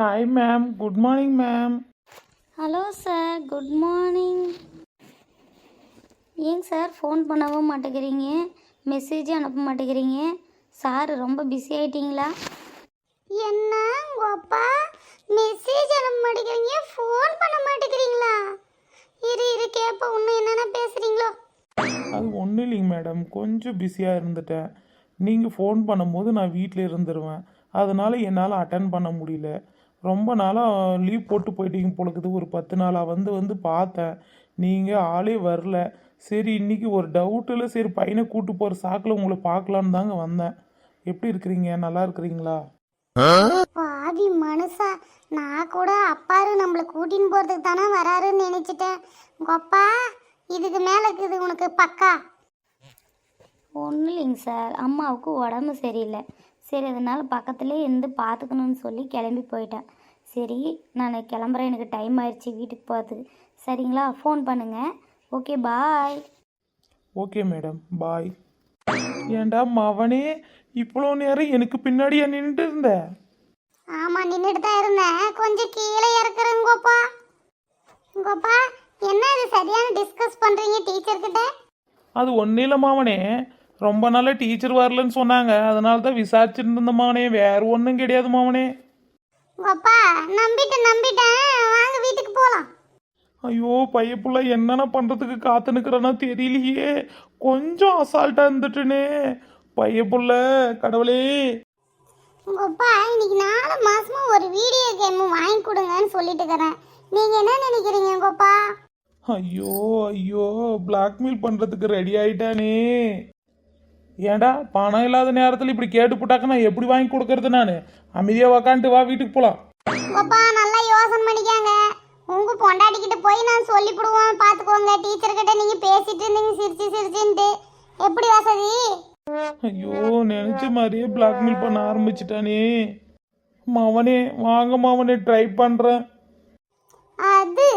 Hi ma'am good morning ma'am hello sir good morning ஏங்க sir phone பண்ணவும் மாட்டேங்கிறீங்க. மெசேஜும் அனுப்ப மாட்டேங்கிறீங்க. சார் ரொம்ப பிஸி ஆயிட்டீங்களா? என்ன அப்பா? மெசேஜ் அனுப்ப மாட்டேங்கிறீங்க. ஃபோன் பண்ண மாட்டேங்கிறீங்களா? இரு இரு கேட்ப இன்னும் என்னென்ன பேசுகிறீங்களோ அது ஒன்றும் இல்லைங்க மேடம் கொஞ்சம் பிஸியாக இருந்துட்டேன். நீங்கள் ஃபோன் பண்ணும்போது நான் வீட்டில் இருந்துருவேன். அதனால் என்னால் அட்டன் பண்ண முடியல. ரொம்ப நாளாக லீவ் போட்டு போயிட்டீங்க போலக்குது. ஒரு பத்து நாளாக வந்து வந்து பார்த்தேன். நீங்கள் ஆளே வரல. சரி இன்றைக்கி ஒரு டவுட்டில் சரி பையனை கூட்டு போகிற சாக்கில் உங்களை பார்க்கலான்னு தாங்க வந்தேன். எப்படி இருக்கிறீங்க? நல்லா இருக்கிறீங்களா? பாவி மனுஷா நான் கூட அப்பாரு நம்மளை கூட்டின்னு போகிறதுக்கு தானே வராருன்னு நினச்சிட்டேன். உங்கள் அப்பா இதுக்கு மேலே இருக்குது உனக்கு பக்கா. ஒன்றும் இல்லைங்க சார். அம்மாவுக்கு உடம்பு சரியில்லை. சரி அதனால் பக்கத்துலேயே இருந்து பார்த்துக்கணும்னு சொல்லி கிளம்பி போயிட்டேன். சரி நான் கிளம்புறேன். எனக்கு டைம் ஆயிடுச்சு வீட்டுக்கு போகிறதுக்கு சரிங்களா? ஃபோன் பண்ணுங்கள் okay bye okay madam bye ஏன்டா மவனே இவ்வளோ நேரம் எனக்கு பின்னாடியா நின்றுட்டு இருந்த? ஆமாம் நின்றுட்டு தான் இருந்தேன். கொஞ்சம் கீழே இறக்குறேங்கோப்பா உங்கப்பா என்ன இது சரியான டிஸ்கஸ் பண்ணுறீங்க டீச்சர்கிட்ட அது ஒன்றும் இல்லை மாவனே. ரொம்ப நாளாக டீச்சர் வரலன்னு சொன்னாங்க. அதனால தான் விசாரிச்சுட்டு இருந்த மாவனே வேற ஒன்றும் கிடையாது மாவனே உங்கப்பா நம்பிட்டேன் நம்பிட்டேன். வாங்க வீட்டுக்கு போகலாம் ஐயோ பையப்புள்ள என்னென்ன பண்ணுறதுக்கு காத்து நிற்கிறேன்னா தெரியலையே. கொஞ்சம் அசால்ட்டாக இருந்துட்டுனே. பையப்புள்ள கடவுளே. உங்கப்பா இன்னைக்கு நாலு மாசமா ஒரு வீடியோ கேம் வாங்கி கொடுங்கன்னு சொல்லிட்டு இருக்கிறேன். நீங்க என்ன நினைக்கிறீங்க உங்கப்பா? ஐயோ ஐயோ பிளாக்மெயில் பண்ணுறதுக்கு ரெடி ஆயிட்டானே. ஏண்டா? பணம் இல்லாத நேரத்தில் இப்படி கேட்டு போட்டாக்க நான் எப்படி வாங்கி கொடுக்கறது நான்? அமைதியாக உக்காந்துட்டு வா வீட்டுக்கு போகலாம் அப்பா நல்லா யோசனை பண்ணிக்காங்க. உங்க பொண்டாட்டிக்கிட்ட போய் நான் சொல்லிவிடுவோம் பார்த்துக்கோங்க டீச்சர்கிட்ட நீங்கள் பேசிட்டு இருந்தீங்க சிரிச்சு சிரிச்சுன்ட்டு. எப்படி வசதி? ஐயோ நினச்ச மாதிரியே பிளாக்மெயில் பண்ண ஆரம்பிச்சிட்டானே. மாவனே வாங்க மவனே ட்ரை பண்ணுறேன் அது?